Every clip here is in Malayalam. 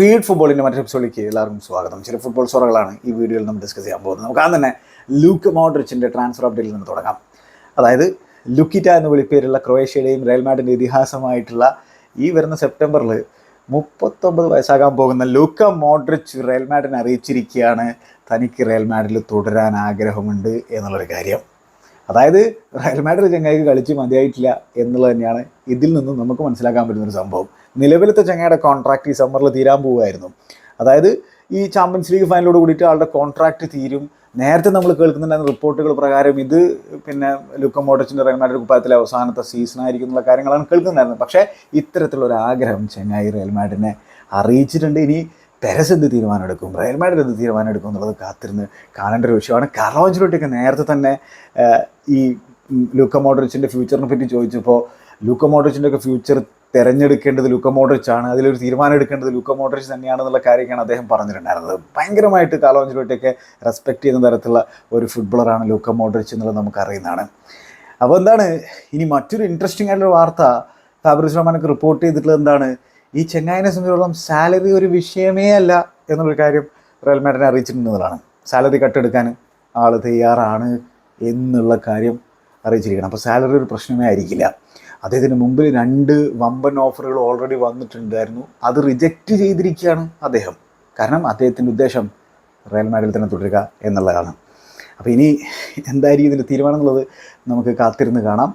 ഫീഡ് ഫുട്ബോളിന്റെ മറ്റൊരു എപ്പിസോഡിലേക്ക് എല്ലാവർക്കും സ്വാഗതം. ചില ഫുട്ബോൾ സോറകളാണ് ഈ വീഡിയോയിൽ നമ്മൾ ഡിസ്കസ് ചെയ്യാൻ പോകുന്നത്. നമുക്ക് ആദ്യം തന്നെ ലൂക്ക് മോഡ്രിച്ചിന്റെ ട്രാൻസ്ഫർ അപ്ഡേറ്റിൽ നിന്ന് തുടങ്ങാം. അതായത് ലുക്കിറ്റ എന്ന് വിളിപ്പേരുള്ള ക്രൊയേഷ്യയുടെയും റയൽ ഇതിഹാസമായിട്ടുള്ള ഈ വരുന്ന സെപ്റ്റംബറിൽ മുപ്പത്തൊമ്പത് വയസ്സാകാൻ പോകുന്ന ലൂക്ക മോഡ്രിച്ച് റയൽ അറിയിച്ചിരിക്കുകയാണ്. തനിക്ക് റയൽ മാഡിൽ തുടരാൻ ആഗ്രഹമുണ്ട് എന്നുള്ളൊരു കാര്യം. അതായത് റയൽ മാഡ്രിഡ് ചങ്ങായിക്ക് കളിച്ച് മതിയായിട്ടില്ല എന്നുള്ളത് തന്നെയാണ് ഇതിൽ നിന്നും നമുക്ക് മനസ്സിലാക്കാൻ പറ്റുന്നൊരു സംഭവം. നിലവിലത്തെ ചങ്ങയുടെ കോൺട്രാക്ട് ഈ സമ്മറിൽ തീരാൻ പോവുമായിരുന്നു അതായത് ഈ ചാമ്പ്യൻസ് ലീഗ് ഫൈനലോട് കൂടിയിട്ട് ആളുടെ കോൺട്രാക്ട് തീരും. നേരത്തെ നമ്മൾ കേൾക്കുന്നുണ്ടായിരുന്ന റിപ്പോർട്ടുകൾ പ്രകാരം ഇത് പിന്നെ ലുക്ക മോട്ടച്ചിന്റെ റയൽ മാഡ്രിഡ് കുപ്പായത്തിലെ അവസാനത്തെ സീസൺ ആയിരിക്കും എന്നുള്ള കാര്യങ്ങളാണ് കേൾക്കുന്നുണ്ടായിരുന്നത്. പക്ഷേ ഇത്തരത്തിലുള്ള ഒരു ആഗ്രഹം ചെങ്ങായി റയൽ അറിയിച്ചിട്ടുണ്ട്. ഇനി പെരസ് എന്ത് തീരുമാനം എടുക്കും റയൽ മാഡ്രിഡ് എന്ത് തീരുമാനം എടുക്കും എന്നുള്ളത് കാത്തിരുന്ന് കാണേണ്ട ഒരു വിഷയമാണ്. കറോജിലോട്ടൊക്കെ നേരത്തെ തന്നെ ഈ ലുക്ക മോഡറിച്ചിന്റെ ഫ്യൂച്ചറിനെ പറ്റി ചോദിച്ചപ്പോൾ ലുക്ക മോഡറിച്ചിന്റെ ഒക്കെ ഫ്യൂച്ചർ തിരഞ്ഞെടുക്കേണ്ടത് ലൂക്ക മോഡ്രിച്ച് ആണ്. അതിലൊരു തീരുമാനം എടുക്കേണ്ടത് ലൂക്ക മോഡ്രിച്ച് തന്നെയാണെന്നുള്ള കാര്യമൊക്കെയാണ് അദ്ദേഹം പറഞ്ഞിട്ടുണ്ടായിരുന്നത്. ഭയങ്കരമായിട്ട് കാലോഞ്ചിലോട്ടൊക്കെ റെസ്പെക്ട് ചെയ്യുന്ന തരത്തിലുള്ള ഒരു ഫുട്ബോളറാണ് ലൂക്ക മോഡ്രിച്ച് എന്നുള്ളത് നമുക്കറിയുന്നതാണ്. അപ്പോൾ എന്താണ്? ഇനി മറ്റൊരു ഇൻട്രസ്റ്റിംഗ് ആയിട്ടുള്ള വാർത്ത ഫാബ്രിസ് റഹ്മാനൊക്കെ റിപ്പോർട്ട് ചെയ്തിട്ടുള്ളത് എന്താണ്? ഈ ചെങ്ങായിനെ സംബന്ധിച്ചിടത്തോളം സാലറി ഒരു വിഷയമേ അല്ല എന്നുള്ളൊരു കാര്യം റയൽ മാഡിനെ അറിയിച്ചിട്ടുണ്ടെന്നുള്ളതാണ്. സാലറി കട്ടെടുക്കാൻ ആൾ തയ്യാറാണ് എന്നുള്ള കാര്യം അറിയിച്ചിരിക്കണം അപ്പോൾ സാലറി ഒരു പ്രശ്നമേ ആയിരിക്കില്ല. അദ്ദേഹത്തിന് മുമ്പിൽ രണ്ട് വമ്പൻ ഓഫറുകൾ ഓൾറെഡി വന്നിട്ടുണ്ടായിരുന്നു. അത് റിജക്റ്റ് ചെയ്തിരിക്കുകയാണ് അദ്ദേഹം. കാരണം അദ്ദേഹത്തിന്റെ ഉദ്ദേശം റയൽ മാഡിൽ തന്നെ തുടരുക എന്നുള്ളതാണ്. അപ്പോൾ ഇനി എന്തായിരിക്കും ഇതിന്റെ തീരുമാനം എന്നുള്ളത് നമുക്ക് കാത്തിരുന്ന് കാണാം.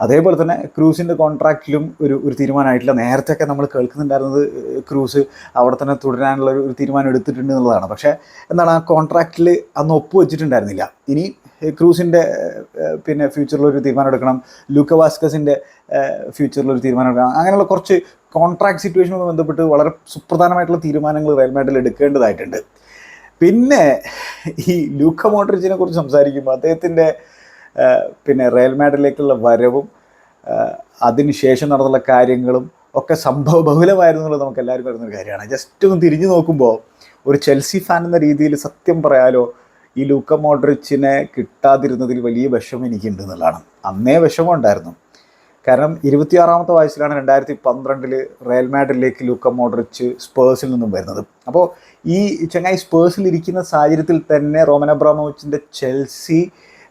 അതേപോലെ തന്നെ ക്രൂസിന്റെ കോൺട്രാക്റ്റിലും ഒരു ഒരു തീരുമാനമായിട്ടില്ല. നേരത്തെയൊക്കെ നമ്മൾ കേൾക്കുന്നുണ്ടായിരുന്നത് ക്രൂസ് അവിടെ തന്നെ തുടരാനുള്ള ഒരു തീരുമാനം എടുത്തിട്ടുണ്ട് എന്നുള്ളതാണ്. പക്ഷേ എന്താണ് ആ കോൺട്രാക്റ്റിൽ അന്ന് ഒപ്പുവെച്ചിട്ടുണ്ടായിരുന്നില്ല. ഇനി ക്രൂസിന്റെ പിന്നെ ഫ്യൂച്ചറിലൊരു തീരുമാനം എടുക്കണം ലൂക്ക വാസ്കസിന്റെ ഫ്യൂച്ചറിൽ ഒരു തീരുമാനം എടുക്കണം അങ്ങനെയുള്ള കുറച്ച് കോൺട്രാക്ട് സിറ്റുവേഷനുമായി ബന്ധപ്പെട്ട് വളരെ സുപ്രധാനമായിട്ടുള്ള തീരുമാനങ്ങൾ റയൽ മാഡ്രിൽ എടുക്കേണ്ടതായിട്ടുണ്ട്. പിന്നെ ഈ ലൂക്ക മോഡ്രിച്ചിനെ കുറിച്ച് സംസാരിക്കുമ്പോൾ അദ്ദേഹത്തിന്റെ പിന്നെ റയൽ മാഡ്രിഡിലേക്കുള്ള വരവും അതിനുശേഷം നടന്നുള്ള കാര്യങ്ങളും ഒക്കെ സംഭവ ബഹുലമായിരുന്നു നമുക്ക് എല്ലാവർക്കും അറിയുന്ന ഒരു കാര്യമാണ്. ജസ്റ്റ് ഒന്ന് തിരിഞ്ഞു നോക്കുമ്പോൾ ഒരു ചെൽസി ഫാൻ എന്ന രീതിയിൽ സത്യം പറയാലോ ഈ ലൂക്ക മോഡ്രിച്ചിനെ കിട്ടാതിരുന്നതിൽ വലിയ വിഷമം എനിക്കുണ്ട് എന്നുള്ളതാണ്. അന്നേ വിഷമം ഉണ്ടായിരുന്നു. കാരണം ഇരുപത്തിയാറാമത്തെ വയസ്സിലാണ് രണ്ടായിരത്തി പന്ത്രണ്ടിൽ റയൽ മാഡ്രിലേക്ക് ലൂക്ക മോഡ്രിച്ച് സ്പേഴ്സിൽ നിന്നും വരുന്നത്. അപ്പോൾ ഈ ചങ്ങായി സ്പേഴ്സിൽ ഇരിക്കുന്ന സാഹചര്യത്തിൽ തന്നെ റോമൻ അബ്രാമോവിച്ചിന്റെ ചെൽസി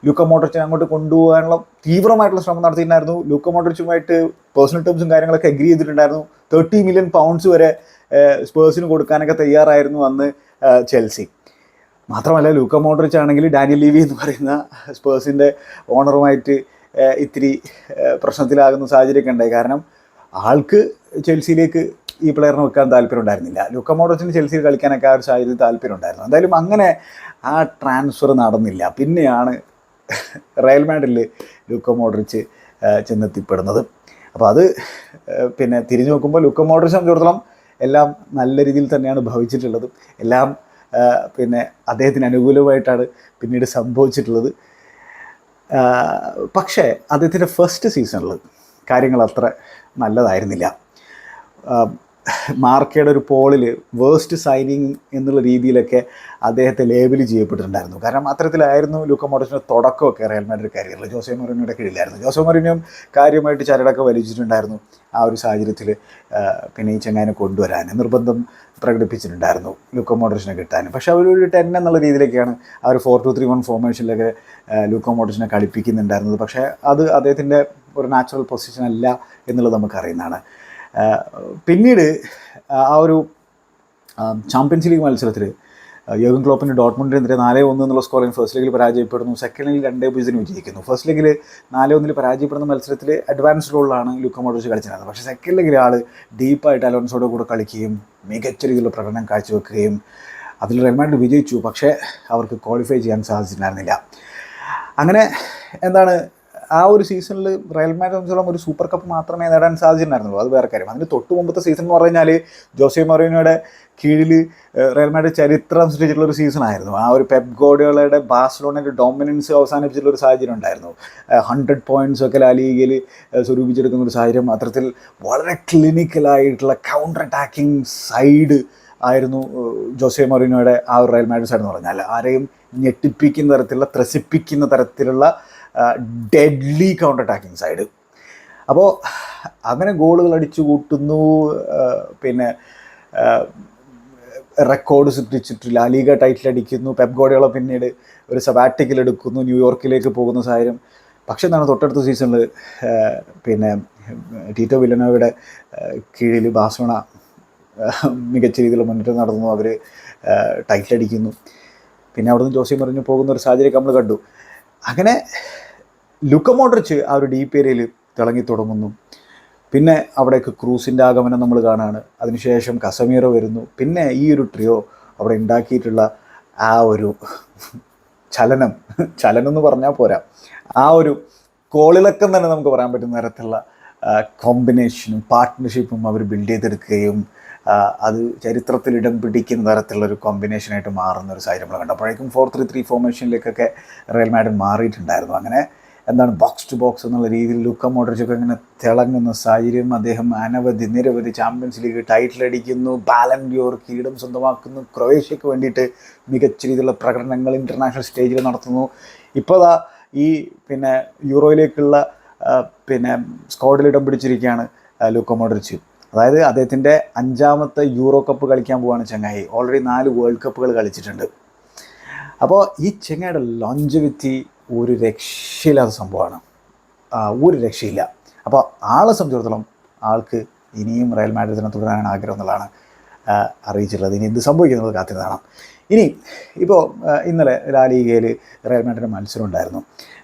ലൂക്ക മോഡ്രിച്ചിനെ അങ്ങോട്ട് കൊണ്ടുപോകാനുള്ള തീവ്രമായിട്ടുള്ള ശ്രമം നടത്തിയിട്ടുണ്ടായിരുന്നു. ലൂക്ക മോഡ്രിച്ചുമായിട്ട് പേഴ്സണൽ ടേംസും കാര്യങ്ങളൊക്കെ അഗ്രി ചെയ്തിട്ടുണ്ടായിരുന്നു. തേർട്ടി മില്യൺ പൗണ്ട്സ് വരെ സ്പേഴ്സിന് കൊടുക്കാനൊക്കെ തയ്യാറായിരുന്നു അന്ന് ചെൽസി. മാത്രമല്ല ലൂക്ക മോഡ്രിച്ച് ആണെങ്കിൽ ഡാനിയൽ ലീവി എന്ന് പറയുന്ന സ്പേഴ്സിന്റെ ഓണറുമായിട്ട് ഇത്തിരി പ്രശ്നത്തിലാകുന്ന സാഹചര്യമൊക്കെ ഉണ്ടായി. കാരണം ആൾക്ക് ചെൽസിയിലേക്ക് ഈ പ്ലെയറിനെ വെക്കാൻ താല്പര്യം ഉണ്ടായിരുന്നില്ല. ലൂക്ക മോഡ്രിച്ചിന് ചെൽസിയിൽ കളിക്കാനൊക്കെ ആ ഒരു സാഹചര്യം താല്പര്യം ഉണ്ടായിരുന്നു. എന്തായാലും അങ്ങനെ ആ ട്രാൻസ്ഫർ നടന്നില്ല. പിന്നെയാണ് റയൽ മാഡ്രിഡിൽ ലൂക്ക മോഡ്രിച്ച് ചെന്നെത്തിപ്പെടുന്നത്. അപ്പോൾ അത് പിന്നെ തിരിഞ്ഞു നോക്കുമ്പോൾ ലുക്ക മോഡ്രിച്ച് സംബന്ധിച്ചിടത്തോളം എല്ലാം നല്ല രീതിയിൽ തന്നെയാണ് ഭവിച്ചിട്ടുള്ളത്. എല്ലാം പിന്നെ അദ്ദേഹത്തിന് അനുകൂലമായിട്ടാണ് പിന്നീട് സംഭവിച്ചിട്ടുള്ളത്. പക്ഷേ അദ്ദേഹത്തിന്റെ ഫസ്റ്റ് സീസണിൽ കാര്യങ്ങൾ അത്ര നല്ലതായിരുന്നില്ല. മാർക്കയുടെ ഒരു പോളിൽ വേസ്റ്റ് സൈനിങ് എന്നുള്ള രീതിയിലൊക്കെ അദ്ദേഹത്തെ ലേബൽ ചെയ്യപ്പെട്ടിട്ടുണ്ടായിരുന്നു. കാരണം അത്തരത്തിലായിരുന്നു ലുക്ക മോഡസിന്റെ തുടക്കമൊക്കെ റയൽ മാഡ്രിഡ് കരിയറിൽ. ജോസെ മൊറിനോയുടെ കീഴിലായിരുന്നു. ജോസെ മൊറിനോയും കാര്യമായിട്ട് ചരടൊക്കെ വലിച്ചിട്ടുണ്ടായിരുന്നു ആ ഒരു സാഹചര്യത്തിൽ പിന്നെ ഈ ചങ്ങാനെ കൊണ്ടുവരാൻ നിർബന്ധം പ്രകടിപ്പിച്ചിട്ടുണ്ടായിരുന്നു ലൂക്കോ മോഡറിച്ചിനെ കിട്ടാൻ. പക്ഷെ അവരൊരു ടെൻ എന്നുള്ള രീതിയിലൊക്കെയാണ് ആ ഒരു ഫോർ ടു ത്രീ വൺ ഫോർമേഷനിലൊക്കെ ലൂക്ക മോഡറിച്ചിനെ കളിപ്പിക്കുന്നുണ്ടായിരുന്നത്. പക്ഷേ അത് അദ്ദേഹത്തിന്റെ ഒരു നാച്ചുറൽ പൊസിഷൻ അല്ല എന്നുള്ളത് നമുക്കറിയുന്നതാണ്. പിന്നീട് ആ ഒരു ചാമ്പ്യൻസ് ലീഗ് മത്സരത്തിൽ യോഗൻ ക്ലോപ്പിന് ഡോട്ട്മുണ്ടിനെതിരെ നാല് ഒന്ന് എന്നുള്ള സ്കോറിൽ ഫസ്റ്റ് ലീഗിൽ പരാജയപ്പെടുന്നു. സെക്കൻഡ് ലീഗിൽ രണ്ടേ പൂജ്യത്തിന് വിജയിക്കുന്നു. ഫസ്റ്റ് ലീഗിൽ നാല് ഒന്നിൽ പരാജയപ്പെടുന്ന മത്സരത്തിൽ അഡ്വാൻസ് റോളിലാണ് ലുക്ക മോഡ്രിച്ച് കളിച്ചിരുന്നത്. പക്ഷേ സെക്കൻഡ് ലീഗിൽ ആൾ ഡീപ്പായിട്ട് അലോൺസോടെ കൂടെ കളിക്കുകയും മികച്ച രീതിയിലുള്ള പ്രകടനം കാഴ്ചവെക്കുകയും അതിൽ റെൽമാൻഡ് വിജയിച്ചു. പക്ഷേ അവർക്ക് ക്വാളിഫൈ ചെയ്യാൻ സാധിച്ചിട്ടുണ്ടായിരുന്നില്ല. അങ്ങനെ എന്താണ് ആ ഒരു സീസണിൽ റയൽ മാഡ്രിഡ് സംബന്ധിച്ചോളം ഒരു സൂപ്പർ കപ്പ് മാത്രമേ നേടാൻ സാധിച്ചിട്ടുണ്ടായിരുന്നുള്ളൂ. അത് വേറെ കാര്യം. അതിന് തൊട്ട് മുമ്പത്തെ സീസൺ എന്ന് പറഞ്ഞു കഴിഞ്ഞാൽ ജോസെ മൊറീനോയുടെ കീഴിൽ റയൽ മാഡ്രിഡ് ചരിത്രം സൃഷ്ടിച്ചിട്ടുള്ള ഒരു സീസൺ ആയിരുന്നു. ആ ഒരു പെപ് ഗോഡിയോളയുടെ ബാഴ്സലോണയുടെ ഡോമിനൻസ് അവസാനിപ്പിച്ചിട്ടുള്ള ഒരു സാഹചര്യം ഉണ്ടായിരുന്നു. ഹൺഡ്രഡ് പോയിന്റ്സ് ഒക്കെ ലാലിഗയിൽ സ്വരൂപിച്ചെടുക്കുന്ന ഒരു സാഹചര്യം. അത്തരത്തിൽ വളരെ ക്ലിനിക്കലായിട്ടുള്ള കൗണ്ടർ അറ്റാക്കിംഗ് സൈഡ് ആയിരുന്നു ജോസെ മൊറീനോയുടെ ആ ഒരു റയൽ മാഡ്രിഡ് സൈഡ് എന്ന് പറഞ്ഞാൽ ആരെയും ഞെട്ടിപ്പിക്കുന്ന തരത്തിലുള്ള ത്രസിപ്പിക്കുന്ന തരത്തിലുള്ള ഡെഡ്ലി കൗണ്ടർ അറ്റാക്കിംഗ് സൈഡ് അപ്പോൾ അങ്ങനെ ഗോളുകൾ അടിച്ചു കൂട്ടുന്നു പിന്നെ റെക്കോർഡ് സൃഷ്ടിച്ചിട്ട് ലാലിക ടൈറ്റിൽ അടിക്കുന്നു. പെപ് ഗോഡിയോള പിന്നീട് ഒരു സബാറ്റിക്കൽ എടുക്കുന്നു ന്യൂയോർക്കിലേക്ക് പോകുന്ന സാഹചര്യം. പക്ഷേ എന്താണ് തൊട്ടടുത്ത സീസണിൽ പിന്നെ ടീറ്റോ വില്ലനോയുടെ കീഴിൽ ബാഴ്സലോണ മികച്ച രീതിയിൽ മുന്നേറ്റം നടന്നു അവർ ടൈറ്റിൽ അടിക്കുന്നു. പിന്നെ അവിടുന്ന് ജോസി മറിഞ്ഞു പോകുന്ന ഒരു സാഹചര്യം നമ്മൾ കണ്ടു. അങ്ങനെ ലുക്ക മോഡ്രിച്ച് ആ ഒരു ഡീപ്പ് ഏരിയയിൽ തിളങ്ങി തുടങ്ങുന്നു. പിന്നെ അവിടേക്ക് ക്രൂസിന്റെ ആഗമനം നമ്മൾ കാണുകയാണ് അതിനുശേഷം കസമീറോ വരുന്നു. പിന്നെ ഈ ഒരു ട്രിയോ അവിടെ ഉണ്ടാക്കിയിട്ടുള്ള ആ ഒരു ചലനം ചലനം എന്ന് പറഞ്ഞാൽ പോരാ. ആ ഒരു കോളിളക്കം തന്നെ നമുക്ക് പറയാൻ പറ്റുന്ന തരത്തിലുള്ള കോമ്പിനേഷനും പാർട്ട്ണർഷിപ്പും അവർ ബിൽഡ് ചെയ്തെടുക്കുകയും അത് ചരിത്രത്തിൽ ഇടം പിടിക്കുന്ന തരത്തിലുള്ള ഒരു കോമ്പിനേഷനായിട്ട് മാറുന്ന ഒരു സാഹചര്യം നമ്മൾ കണ്ടു. അപ്പോഴേക്കും ഫോർ ത്രീ ത്രീ ഫോർമേഷനിലേക്കൊക്കെ റയൽ മാഡൻ മാറിയിട്ടുണ്ടായിരുന്നു. അങ്ങനെ എന്താണ് ബോക്സ് ടു ബോക്സ് എന്നുള്ള രീതിയിൽ ലുക്ക മോഡ്രിച്ചൊക്കെ ഇങ്ങനെ തിളങ്ങുന്ന സാഹചര്യം അദ്ദേഹം അനവധി നിരവധി ചാമ്പ്യൻസ് ലീഗ് ടൈറ്റിൽ അടിക്കുന്നു ബാലൻഡിയോർ കിരീടം സ്വന്തമാക്കുന്നു ക്രൊയേഷ്യക്ക് വേണ്ടിയിട്ട് മികച്ച രീതിയിലുള്ള പ്രകടനങ്ങൾ ഇന്റർനാഷണൽ സ്റ്റേജിൽ നടത്തുന്നു. ഇപ്പോൾ ദാ ഈ പിന്നെ യൂറോയിലേക്കുള്ള പിന്നെ സ്ക്വാഡിൽ ഇടം പിടിച്ചിരിക്കുകയാണ് ലുക്ക ലൂക്ക മോഡ്രിച്ച്. അതായത് അദ്ദേഹത്തിന്റെ അഞ്ചാമത്തെ യൂറോ കപ്പ് കളിക്കാൻ പോവാണ് ചങ്ങായി. ഓൾറെഡി നാല് വേൾഡ് കപ്പുകൾ കളിച്ചിട്ടുണ്ട്. അപ്പോൾ ഈ ചെങ്ങയുടെ ലോഞ്ചവിറ്റി ഒരു രക്ഷയില്ലാത്ത സംഭവമാണ്. ഒരു രക്ഷയില്ല. അപ്പോൾ ആളെ സംബന്ധിച്ചിടത്തോളം ആൾക്ക് ഇനിയും റയൽ മാഡ്രിഡിനെ തുടരാനാണ് ആഗ്രഹം എന്നുള്ളതാണ് അറിയിച്ചിട്ടുള്ളത്. ഇനി എന്ത് സംഭവിക്കുന്നത് കാത്തിരുന്ന് കാണാം. ഇനി ഇപ്പോൾ ഇന്നലെ ലാലിഗയിൽ റയൽ മാഡ്രിഡ് മത്സരം ഉണ്ടായിരുന്നു.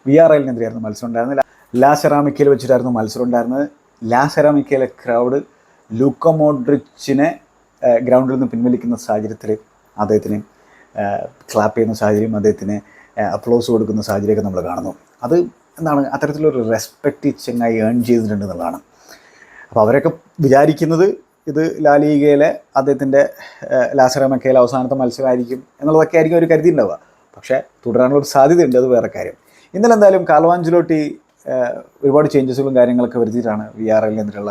വി ആർ എല്ലിനെതിരെയായിരുന്നു മത്സരം ഉണ്ടായിരുന്നു ലാ സെറാമിക്കയിൽ വെച്ചിട്ടായിരുന്നു മത്സരം ഉണ്ടായിരുന്നത്. ലാ സെറാമിക്കയിലെ ക്രൗഡ് ലൂക്കമോഡ്രിച്ചിനെ ഗ്രൗണ്ടിൽ നിന്ന് പിൻവലിക്കുന്ന സാഹചര്യത്തിൽ അദ്ദേഹത്തിന് ക്ലാപ്പ് ചെയ്യുന്ന സാഹചര്യം അദ്ദേഹത്തിന് അപ്ലോസ് കൊടുക്കുന്ന സാഹചര്യമൊക്കെ നമ്മൾ കാണുന്നു. അത് എന്താണ്? അത്തരത്തിലൊരു റെസ്പെക്റ്റ് ചെങ്ങായി ഏൺ ചെയ്തിട്ടുണ്ട് എന്നുള്ളതാണ്. അപ്പോൾ അവരൊക്കെ വിചാരിക്കുന്നത് ഇത് ലാലീഗയിലെ അദ്ദേഹത്തിന്റെ ലാസറമക്കയിലെ അവസാനത്തെ മത്സരമായിരിക്കും എന്നുള്ളതൊക്കെ ആയിരിക്കും അവർ കരുതിയിട്ടുണ്ടാവുക പക്ഷേ തുടരാനുള്ള ഒരു സാധ്യതയുണ്ട് അത് വേറെ കാര്യം. ഇന്നലെ എന്തായാലും കാലവാഞ്ചിലോട്ടി ഒരുപാട് ചേഞ്ചസുകളും കാര്യങ്ങളൊക്കെ വരുത്തിയിട്ടാണ് വി ആർ എല്ലിൽ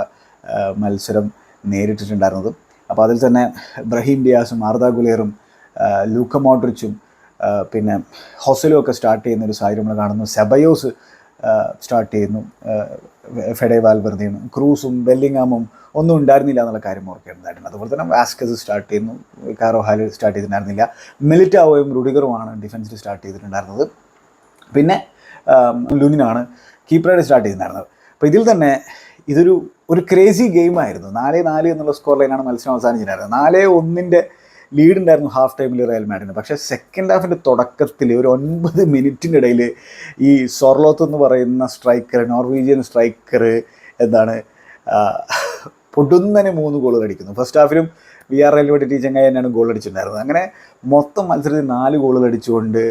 മത്സരം നേരിട്ടിട്ടുണ്ടായിരുന്നത്. അപ്പോൾ അതിൽ തന്നെ ബ്രഹീം ഡിയാസും ആർദ ഗുലേറും ലൂക്ക മോഡ്രിച്ചും പിന്നെ ഹൊസലും ഒക്കെ സ്റ്റാർട്ട് ചെയ്യുന്ന ഒരു സാഹചര്യം നമ്മൾ കാണുന്നു. സെബയോസ് സ്റ്റാർട്ട് ചെയ്യുന്നു. ഫെഡേ വാൽബർദിയും ക്രൂസും ബെല്ലിങ്ങാമും ഒന്നും ഉണ്ടായിരുന്നില്ല എന്നുള്ള കാര്യം ഓർക്കേണ്ടതായിട്ടുണ്ട്. അതുപോലെ തന്നെ വാസ്കസ് സ്റ്റാർട്ട് ചെയ്യുന്നു. കാറോ ഹാൽ സ്റ്റാർട്ട് ചെയ്തിട്ടുണ്ടായിരുന്നില്ല. മിലിറ്റാവോയും റുഡിഗറുമാണ് ഡിഫൻസിൽ സ്റ്റാർട്ട് ചെയ്തിട്ടുണ്ടായിരുന്നത്. പിന്നെ ലുനിനാണ് കീപ്പറായിട്ട് സ്റ്റാർട്ട് ചെയ്തിട്ടുണ്ടായിരുന്നത്. അപ്പോൾ ഇതിൽ തന്നെ ഇതൊരു ഒരു ക്രേസി ഗെയിമായിരുന്നു. നാല് നാല് എന്നുള്ള സ്കോർ ലൈനാണ് മത്സരം അവസാനിച്ചിട്ടുണ്ടായിരുന്നത്. നാല് ഒന്നിന്റെ ലീഡ് ഉണ്ടായിരുന്നു ഹാഫ് ടൈമിൽ റയൽ മാഡിന് പക്ഷേ സെക്കൻഡ് ഹാഫിന്റെ തുടക്കത്തിൽ ഒരു ഒൻപത് മിനിറ്റിന്റെ ഇടയിൽ ഈ സൊർലോത്ത് എന്ന് പറയുന്ന സ്ട്രൈക്കർ നോർവീജിയൻ സ്ട്രൈക്കർ എന്താണ് പൊടുന്നനെ മൂന്ന് ഗോൾ അടിക്കുന്നു. ഫസ്റ്റ് ഹാഫിലും വി ആർ എൽ വേണ്ടി ടീച്ചങ്ങായി തന്നെയാണ് ഗോൾ അടിച്ചിട്ടുണ്ടായിരുന്നത്. അങ്ങനെ മൊത്തം മത്സരത്തിൽ നാല് ഗോളുകൾ അടിച്ചുകൊണ്ട്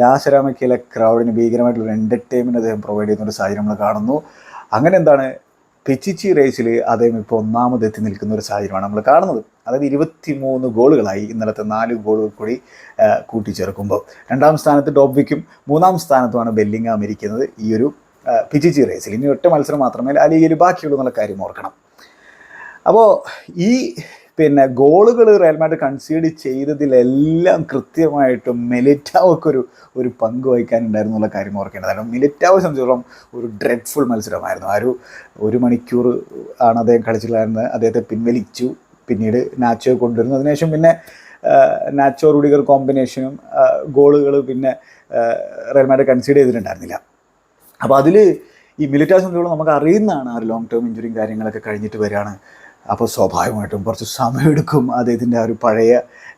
ലാശരാമക്കയിലെ ക്രൗഡിന് ഭീകരമായിട്ടുള്ള എന്റർടൈൻമെന്റ് അദ്ദേഹം പ്രൊവൈഡ് ചെയ്യുന്ന ഒരു സാഹചര്യം നമ്മൾ കാണുന്നു. അങ്ങനെ എന്താണ് പിച്ചിച്ചി റേസിൽ അദ്ദേഹം ഇപ്പോൾ ഒന്നാമത് എത്തി നിൽക്കുന്ന ഒരു സാഹചര്യമാണ് നമ്മൾ കാണുന്നത്. അതായത് ഇരുപത്തി മൂന്ന് ഗോളുകളായി ഇന്നലത്തെ നാല് ഗോളുകൾ കൂടി കൂട്ടിച്ചേർക്കുമ്പോൾ. രണ്ടാം സ്ഥാനത്ത് ഡോബ്വിക്കും മൂന്നാം സ്ഥാനത്തുമാണ് ബെല്ലിങ്ങാം ഇരിക്കുന്നത് ഈ ഒരു പിജിജി റേസിൽ ഇനി ഒറ്റ മത്സരം മാത്രമേ ലീഗിൽ ബാക്കിയുള്ളൂ എന്നുള്ള കാര്യം ഓർക്കണം. അപ്പോൾ ഈ പിന്നെ ഗോളുകൾ റയൽ കൺസീഡ് ചെയ്തതിലെല്ലാം കൃത്യമായിട്ടും മിലിറ്റാവൊക്കെ ഒരു ഒരു പങ്ക് വഹിക്കാനുണ്ടായിരുന്നു എന്നുള്ള കാര്യം ഓർക്കേണ്ടതാണ് മിലിറ്റാവെ സംബന്ധിച്ചോളം ഒരു ഡ്രെഡ്ഫുൾ മത്സരമായിരുന്നു. ആ ഒരു ഒരു മണിക്കൂർ ആണ് അദ്ദേഹം കളിച്ചിട്ടുണ്ടായിരുന്നത് അദ്ദേഹത്തെ പിൻവലിച്ചു. പിന്നീട് നാച്ചോ കൊണ്ടുവരുന്നു. അതിനുശേഷം പിന്നെ നാച്ചോ റുഡിഗർ കോമ്പിനേഷനും ഗോളുകൾ പിന്നെ റയൽ കൺസീഡ് ചെയ്തിട്ടുണ്ടായിരുന്നില്ല. അപ്പോൾ അതിൽ ഈ മിലിറ്റാറി സംബന്ധിച്ചോളം നമുക്ക് അറിയുന്നതാണ് ആ ഒരു ലോങ് ടേം ഇഞ്ചുറിയും കാര്യങ്ങളൊക്കെ കഴിഞ്ഞിട്ട് വരികയാണ്. അപ്പോൾ സ്വാഭാവികമായിട്ടും കുറച്ച് സമയമെടുക്കും അദ്ദേഹത്തിന്റെ ആ ഒരു പഴയ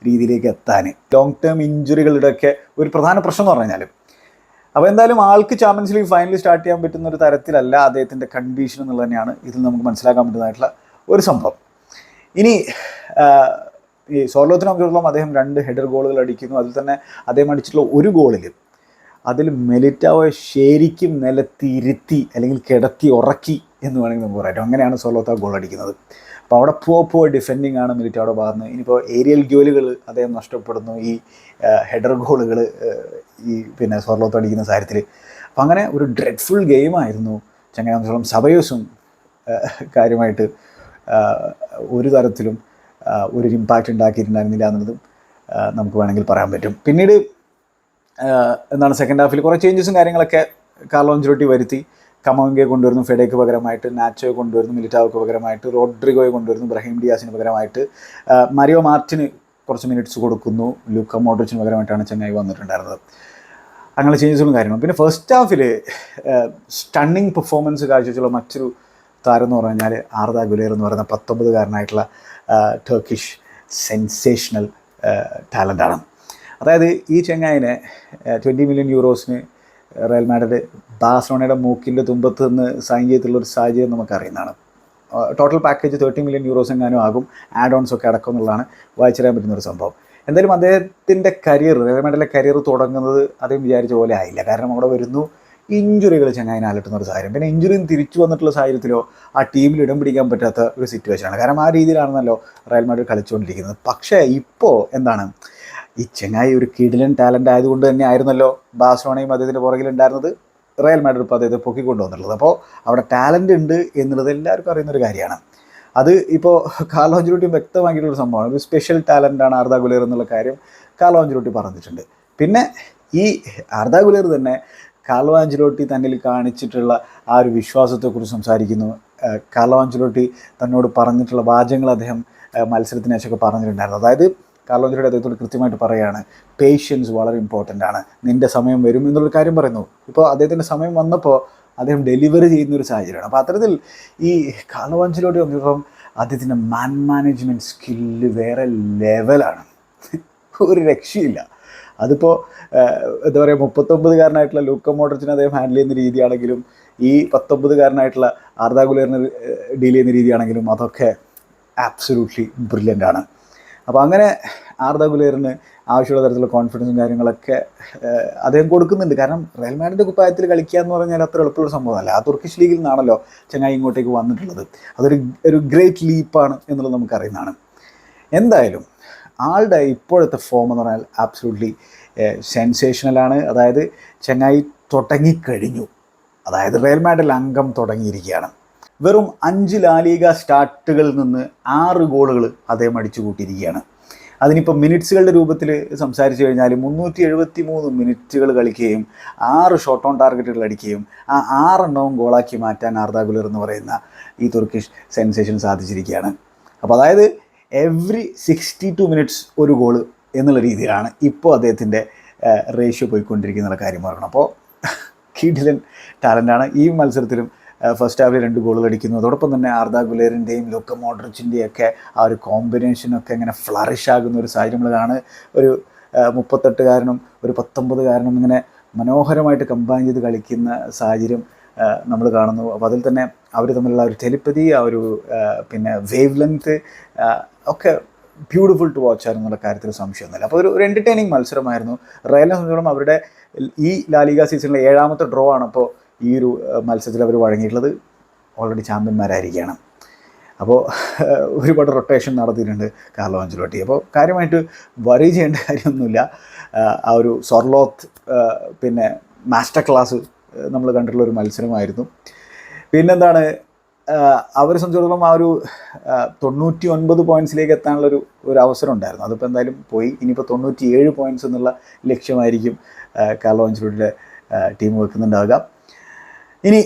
രീതിയിലേക്ക് എത്താൻ. ലോങ് ടേം ഇഞ്ചുറികളുടെയൊക്കെ ഒരു പ്രധാന പ്രശ്നം എന്ന് പറഞ്ഞാൽ അപ്പോൾ എന്തായാലും ആൾക്ക് ചാമ്പ്യൻസ് ലീഗ് ഫൈനൽ സ്റ്റാർട്ട് ചെയ്യാൻ പറ്റുന്ന ഒരു തരത്തിലല്ല അദ്ദേഹത്തിന്റെ കണ്ടീഷൻ എന്നുള്ളത് തന്നെയാണ് ഇതിൽ നമുക്ക് മനസ്സിലാക്കാൻ പറ്റുന്നതായിട്ടുള്ള ഒരു സംഭവം. ഇനി ഈ സോർലോത്തിനെ സംബന്ധിച്ചിടത്തോളം അദ്ദേഹം രണ്ട് ഹെഡർ ഗോളുകൾ അടിക്കുന്നു. അതിൽ തന്നെ അദ്ദേഹം അടിച്ചിട്ടുള്ള ഒരു ഗോളിൽ അതിൽ മെലിറ്റാവെ ശരിക്കും നിലത്തിരുത്തി അല്ലെങ്കിൽ കിടത്തി ഉറക്കി എന്ന് വേണമെങ്കിൽ നമുക്ക് പറയാം. അങ്ങനെയാണ് സോലോത്ത ഗോൾ അടിക്കുന്നത്. അപ്പോൾ അവിടെ പോ പോ ഡിഫെൻഡിങ് ആണ് മിലിറ്റാവിടെ ഭാഗത്ത് ഇനിയിപ്പോൾ ഏരിയൽ ഗോലുകൾ അദ്ദേഹം നഷ്ടപ്പെടുന്നു. ഈ ഹെഡർ ഗോളുകൾ ഈ പിന്നെ സ്വർലോത്ത് അടിക്കുന്ന കാര്യത്തിൽ അപ്പം അങ്ങനെ ഒരു ഡ്രെഡ്ഫുൾ ഗെയിമായിരുന്നു ചങ്ങനാമത്തോളം സബയോസും കാര്യമായിട്ട് ഒരു തരത്തിലും ഒരു ഇമ്പാക്റ്റ് ഉണ്ടാക്കിയിട്ടുണ്ടായിരുന്നില്ല എന്നുള്ളതും നമുക്ക് വേണമെങ്കിൽ പറയാൻ പറ്റും. പിന്നീട് എന്താണ് സെക്കൻഡ് ഹാഫിൽ കുറേ ചേഞ്ചസും കാര്യങ്ങളൊക്കെ കാർലോഞ്ചിലോട്ടി വരുത്തി. കമോങ്കയെ കൊണ്ടുവരുന്നു ഫെഡേക്ക് പകരമായിട്ട് നാച്ചോയെ കൊണ്ടുവരുന്നു മിലിറ്റാവോക്ക് പകരമായിട്ട് റോഡ്രിഗോയെ കൊണ്ടുവരുന്നു ബ്രഹീം ഡിയാസിന് പകരമായിട്ട്. മരിയോ മാർട്ടിന് കുറച്ച് മിനിറ്റ്സ് കൊടുക്കുന്നു. ലൂക്ക മോഡ്രിച്ചിന് പകരമായിട്ടാണ് ചെന്നൈ വന്നിട്ടുണ്ടായിരുന്നത്. അങ്ങനെ ചേഞ്ചസുകളും കാര്യങ്ങളും. പിന്നെ ഫസ്റ്റ് ഹാഫിൽ സ്റ്റണ്ണിങ് പെർഫോമൻസ് കാഴ്ചവെച്ചുള്ള മറ്റൊരു താരം എന്ന് പറഞ്ഞു കഴിഞ്ഞാൽ ആർദ ഗുലേർ എന്ന് പറയുന്ന പത്തൊമ്പതുകാരനായിട്ടുള്ള ടർക്കിഷ് സെൻസേഷണൽ ടാലന്റാണ് അതായത് ഈ ചെങ്ങായിനെ ട്വന്റി മില്യൺ യൂറോസിന് റയൽ മാഡ്രിഡ് ബാഴ്സലോണയുടെ മൂക്കിന്റെ തുമ്പത്ത് നിന്ന് സൈൻ ചെയ്തിട്ടുള്ള ഒരു സാഹചര്യം നമുക്കറിയുന്നതാണ്. Total package thirty million euros എങ്ങാനും ആകും. ആഡ് ഓൺസ് ഒക്കെ അടക്കം എന്നുള്ളതാണ് വായിച്ചറിയാൻ പറ്റുന്ന ഒരു സംഭവം. എന്തായാലും അദ്ദേഹത്തിന്റെ കരിയർ റയൽ മാഡ്രിഡിലെ കരിയർ തുടങ്ങുന്നത് അദ്ദേഹം വിചാരിച്ച പോലെ ആയില്ല. കാരണം അവിടെ വരുന്നു ഇഞ്ചുറികൾ ചങ്ങായിനെ അലട്ടുന്ന ഒരു സാഹചര്യം. പിന്നെ ഇഞ്ചുറിയും തിരിച്ചു വന്നിട്ടുള്ള സാഹചര്യത്തിലോ ആ ടീമിൽ ഇടം പിടിക്കാൻ പറ്റാത്ത ഒരു സിറ്റുവേഷനാണ് കാരണം ആ രീതിയിലാണെന്നല്ലോ റയൽ മാഡ്രിഡ് കളിച്ചുകൊണ്ടിരിക്കുന്നത്. പക്ഷേ ഇപ്പോൾ എന്താണ്? ഈ ചെങ്ങായി ഒരു കിടിലൻ ടാലന്റ് ആയതുകൊണ്ട് തന്നെ ആയിരുന്നല്ലോ ബാഴ്സലോണയും അദ്ദേഹത്തിന്റെ പുറകിലുണ്ടായിരുന്നത് റയൽ മാഡ്രിഡ് ഇപ്പോൾ അദ്ദേഹത്തെ പൊക്കിക്കൊണ്ടുവന്നുള്ളത് അപ്പോൾ അവിടെ ടാലന്റ് ഉണ്ട് എന്നുള്ളത് എല്ലാവർക്കും അറിയുന്നൊരു കാര്യമാണ്. അത് ഇപ്പോൾ കാർലോ അഞ്ചുരുട്ടിയും വ്യക്തമാക്കിയിട്ടുള്ള സംഭവമാണ്. ഒരു സ്പെഷ്യൽ ടാലന്റാണ് ആർദാ ഗുലേർ എന്നുള്ള കാര്യം കാർലോ അഞ്ചുരുട്ടി പറഞ്ഞിട്ടുണ്ട്. പിന്നെ ഈ ആർദാ ഗുലേർ തന്നെ കാർലോ ആഞ്ചലോട്ടി തന്നിൽ കാണിച്ചിട്ടുള്ള ആ ഒരു വിശ്വാസത്തെക്കുറിച്ച് സംസാരിക്കുന്നു. കാർലോ ആഞ്ചലോട്ടി തന്നോട് പറഞ്ഞിട്ടുള്ള വാചകങ്ങൾ അദ്ദേഹം ഏഹ് മത്സരത്തിന് പറഞ്ഞിട്ടുണ്ടായിരുന്നു. അതായത് കാർലോ ആഞ്ചലോട്ടി അദ്ദേഹത്തോട് കൃത്യമായിട്ട് പറയുകയാണ് പേഷ്യൻസ് വളരെ ഇമ്പോർട്ടന്റ് ആണ്. നിന്റെ സമയം വരും എന്നുള്ളൊരു കാര്യം പറയുന്നു. ഇപ്പോൾ അദ്ദേഹത്തിന്റെ സമയം വന്നപ്പോൾ അദ്ദേഹം ഡെലിവറി ചെയ്യുന്ന ഒരു സാഹചര്യമാണ്. അപ്പോൾ അത്തരത്തിൽ ഈ കാർലോ വന്നിപ്പം അദ്ദേഹത്തിന്റെ മാൻ മാനേജ്മെന്റ് സ്കില്ല് വേറെ ലെവലാണ് ഒരു രക്ഷയില്ല. അതിപ്പോൾ എന്താ പറയുക മുപ്പത്തൊമ്പതുകാരനായിട്ടുള്ള ലൂക്ക മോഡർച്ചിനെ അദ്ദേഹം ഹാൻഡിൽ ചെയ്യുന്ന രീതിയാണെങ്കിലും ഈ പത്തൊമ്പതുകാരനായിട്ടുള്ള ആർദാ ഗുലേറിനെ ഡീൽ ചെയ്യുന്ന രീതിയാണെങ്കിലും അതൊക്കെ ആബ്സലൂട്ട്ലി ബ്രില്യന്റ് ആണ്. അപ്പോൾ അങ്ങനെ ആർദാ ഗുലേറിന് ആവശ്യമുള്ള തരത്തിലുള്ള കോൺഫിഡൻസും കാര്യങ്ങളൊക്കെ അദ്ദേഹം കൊടുക്കുന്നുണ്ട്. കാരണം റയൽ മാഡിന്റെ കുപ്പായത്തിൽ കളിക്കുക എന്ന് പറഞ്ഞാൽ അത്ര എളുപ്പമുള്ള സംഭവമല്ല ആ തുർക്കിഷ് ലീഗിൽ നിന്നാണല്ലോ ചങ്ങായി ഇങ്ങോട്ടേക്ക് വന്നിട്ടുള്ളത്. അതൊരു ഒരു ഗ്രേറ്റ് ലീപ്പാണ് എന്നുള്ളത് നമുക്കറിയുന്നതാണ്. എന്തായാലും ആളുടെ ഇപ്പോഴത്തെ ഫോം എന്ന് പറഞ്ഞാൽ ആബ്സുലൂട്ട്ലി സെൻസേഷണലാണ് അതായത് ചങ്ങായി തുടങ്ങിക്കഴിഞ്ഞു. അതായത് റയൽ മാഡിൽ അംഗം തുടങ്ങിയിരിക്കുകയാണ്. വെറും അഞ്ച് ലാലിക സ്റ്റാർട്ടുകളിൽ നിന്ന് ആറ് ഗോളുകൾ അദ്ദേഹം അടിച്ചു കൂട്ടിയിരിക്കുകയാണ് അതിനിപ്പോൾ മിനിറ്റ്സുകളുടെ രൂപത്തിൽ സംസാരിച്ചു കഴിഞ്ഞാൽ മുന്നൂറ്റി എഴുപത്തി മൂന്ന് മിനിറ്റുകൾ കളിക്കുകയും ആറ് ഷോട്ട് ഓൺ ടാർഗറ്റുകൾ അടിക്കുകയും ആ ആറെണ്ണവും ഗോളാക്കി മാറ്റാൻ ആർദാ ഗുലർ എന്ന് പറയുന്ന ഈ തുർക്കിഷ് സെൻസേഷൻ സാധിച്ചിരിക്കുകയാണ്. അപ്പോൾ അതായത് എവ്രി സിക്സ്റ്റി ടു മിനിറ്റ്സ് ഒരു ഗോൾ എന്നുള്ള രീതിയിലാണ് ഇപ്പോൾ അദ്ദേഹത്തിന്റെ റേഷ്യോ പോയിക്കൊണ്ടിരിക്കുന്ന കാര്യം പറയണം അപ്പോൾ കിഡിലൻ ടാലന്റാണ് ഈ മത്സരത്തിലും ഫസ്റ്റ് ഹാഫിൽ രണ്ട് ഗോളുകൾ അടിക്കുന്നു. അതോടൊപ്പം തന്നെ ആർദ ഗുലേറിന്റെയും ലൂക്ക മോഡ്രിച്ചിന്റെയും ഒക്കെ ആ ഒരു കോമ്പിനേഷനൊക്കെ ഇങ്ങനെ ഫ്ലറിഷ് ആകുന്ന ഒരു സാഹചര്യം നമ്മൾ കാണുക ഒരു മുപ്പത്തെട്ടുകാരനും ഒരു പത്തൊമ്പതുകാരനും ഇങ്ങനെ മനോഹരമായിട്ട് കമ്പൈൻ ചെയ്ത് കളിക്കുന്ന സാഹചര്യം നമ്മൾ കാണുന്നു. അപ്പോൾ അതിൽ തന്നെ അവർ തമ്മിലുള്ള ഒരു ടെലിപ്പതി ആ ഒരു പിന്നെ വേവ് ലെങ്ത് ഒക്കെ ബ്യൂട്ടിഫുൾ ടു വാച്ച് ആയിരുന്നു എന്നുള്ള കാര്യത്തിൽ സംശയമൊന്നുമില്ല അപ്പോൾ ഒരു ഒരു എന്റർടൈനിങ് മത്സരമായിരുന്നു. റയലിനെ സംബന്ധിച്ചിടത്തോളം അവരുടെ ഈ ലാലിക സീസണിലെ ഏഴാമത്തെ ഡ്രോ ആണ്. ഇപ്പോൾ ഈ ഒരു മത്സരത്തിൽ അവർ വഴങ്ങിയിട്ടുള്ളത് ഓൾറെഡി ചാമ്പ്യന്മാരായിരിക്കുകയാണ് അപ്പോൾ ഒരുപാട് റൊട്ടേഷൻ നടത്തിയിട്ടുണ്ട് കാർലോ അഞ്ചലോട്ടി അപ്പോൾ കാര്യമായിട്ട് വറി ചെയ്യേണ്ട കാര്യമൊന്നുമില്ല. ആ, ഒരു സൊർലോത്ത് പിന്നെ മാസ്റ്റർ ക്ലാസ് നമ്മൾ കണ്ടിട്ടുള്ള ഒരു മത്സരമായിരുന്നു. പിന്നെന്താണ് അവരെ സംബന്ധിച്ചിടത്തോളം ആ ഒരു തൊണ്ണൂറ്റി ഒൻപത് പോയിന്റ്സിലേക്ക് എത്താനുള്ളൊരു ഒരു അവസരം ഉണ്ടായിരുന്നു. അതിപ്പോൾ എന്തായാലും പോയി. ഇനിയിപ്പോൾ തൊണ്ണൂറ്റി ഏഴ് പോയിന്റ്സ് എന്നുള്ള ലക്ഷ്യമായിരിക്കും കാർലോ അഞ്ചലോട്ടിയുടെ ടീം വെക്കുന്നുണ്ടാവുക. ഇനി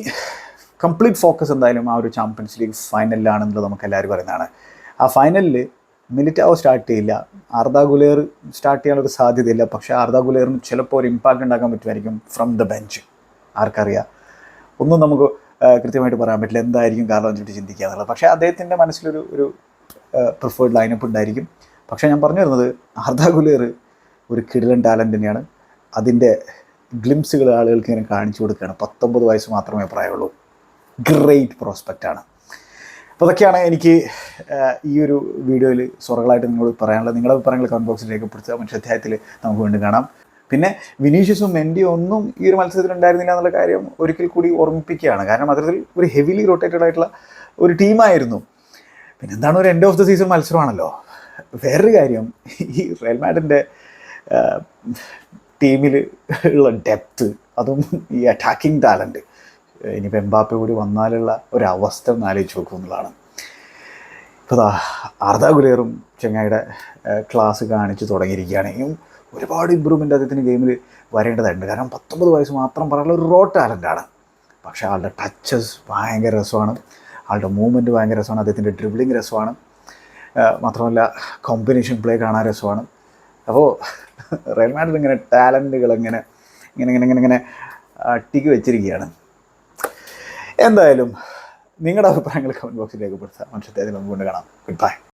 കംപ്ലീറ്റ് ഫോക്കസ് എന്തായാലും ആ ഒരു ചാമ്പ്യൻസ് ലീഗ് ഫൈനലിലാണെന്നുള്ളത് നമുക്ക് എല്ലാവരും പറയുന്നതാണ് ആ ഫൈനലിൽ മിലിറ്റാവോ സ്റ്റാർട്ട് ചെയ്യില്ല. ആർദാ ഗുലേർ സ്റ്റാർട്ട് ചെയ്യാനൊരു സാധ്യതയില്ല. പക്ഷേ ആർദാ ഗുലേറിന് ചിലപ്പോൾ ഒരു ഇമ്പാക്റ്റ് ഉണ്ടാക്കാൻ പറ്റുമായിരിക്കും ഫ്രം ദ ബെഞ്ച് ആർക്കറിയാം. ഒന്നും നമുക്ക് കൃത്യമായിട്ട് പറയാൻ പറ്റില്ല എന്തായിരിക്കും കാരണം അഞ്ചിട്ട് ചിന്തിക്കുക എന്നുള്ളത്. പക്ഷേ അദ്ദേഹത്തിന്റെ മനസ്സിലൊരു ഒരു പ്രിഫേർഡ് ലൈനപ്പ് ഉണ്ടായിരിക്കും. പക്ഷേ ഞാൻ പറഞ്ഞു വരുന്നത് ആർദാ ഗുലേർ ഒരു കിടിലൻ ടാലന്റ് തന്നെയാണ്. അതിന്റെ ഗ്ലിംസുകൾ ആളുകൾക്ക് ഇങ്ങനെ കാണിച്ചു കൊടുക്കുകയാണ്. പത്തൊമ്പത് വയസ്സ് മാത്രമേ പ്രായമുള്ളൂ. ഗ്രേറ്റ് പ്രോസ്പെക്റ്റ് ആണ്. അപ്പോൾ അതൊക്കെയാണ് എനിക്ക് ഈ ഒരു വീഡിയോയിൽ സ്വറകളായിട്ട് നിങ്ങളോട് പറയാനുള്ളത്. നിങ്ങളുടെ അഭിപ്രായങ്ങൾ കമന്റ് ബോക്സിൽ രേഖപ്പെടുത്തുക. മറ്റു അധ്യായത്തിൽ നമുക്ക് വീണ്ടും കാണാം. പിന്നെ വിനീഷ്യസും മെൻഡിയും ഒന്നും ഈ ഒരു മത്സരത്തിൽ ഉണ്ടായിരുന്നില്ല എന്നുള്ള കാര്യം ഒരിക്കൽ കൂടി ഓർമ്മിപ്പിക്കുകയാണ്. കാരണം അത്തരത്തിൽ ഒരു ഹെവിലി റൊട്ടേറ്റഡ് ആയിട്ടുള്ള ഒരു ടീമായിരുന്നു പിന്നെ എന്താണ് ഒരു എൻഡ് ഓഫ് ദ സീസൺ മത്സരമാണല്ലോ? വേറൊരു കാര്യം ഈ റയൽ മാഡിന്റെ ടീമിൽ ഉള്ള ഡെപ്ത്ത് അതും ഈ അറ്റാക്കിംഗ് ടാലന്റ് ഇനി എംബാപ്പെ കൂടി വന്നാലുള്ള ഒരവസ്ഥ ഒന്ന് ആലോചിച്ച് നോക്കും എന്നുള്ളതാണ്. ഇപ്പോൾ ആർദാ ഗുലേറും ചെങ്ങായിയുടെ ക്ലാസ് കാണിച്ച് തുടങ്ങിയിരിക്കുകയാണ്. ഇനിയും ഒരുപാട് ഇമ്പ്രൂവ്മെന്റ് അദ്ദേഹത്തിന് ഗെയിമിൽ വരേണ്ടതായിട്ടുണ്ട്. കാരണം പത്തൊമ്പത് വയസ്സ് മാത്രം പറയാനുള്ള ഒരു റോ ടാലന്റാണ് പക്ഷേ ആളുടെ ടച്ചസ് ഭയങ്കര രസമാണ്. ആളുടെ മൂവ്മെന്റ് ഭയങ്കര രസമാണ്. അദ്ദേഹത്തിന്റെ ഡ്രിബ്ലിങ് രസമാണ്. മാത്രമല്ല കോമ്പിനേഷൻ പ്ലേ കാണാൻ രസമാണ്. അപ്പോൾ റയൽ മാഡ്രിഡ് ഇങ്ങനെ ടാലന്റുകൾ ഇങ്ങനെ ഇങ്ങനെ ഇങ്ങനെ ഇങ്ങനെ ഇങ്ങനെ അട്ടിക്ക് വെച്ചിരിക്കുകയാണ്. എന്തായാലും നിങ്ങളുടെ അഭിപ്രായങ്ങൾ കമന്റ് ബോക്സിൽ രേഖപ്പെടുത്താം. മനുഷ്യത്തെ അതിൽ നമുക്ക് കൊണ്ട് കാണാം. Good bye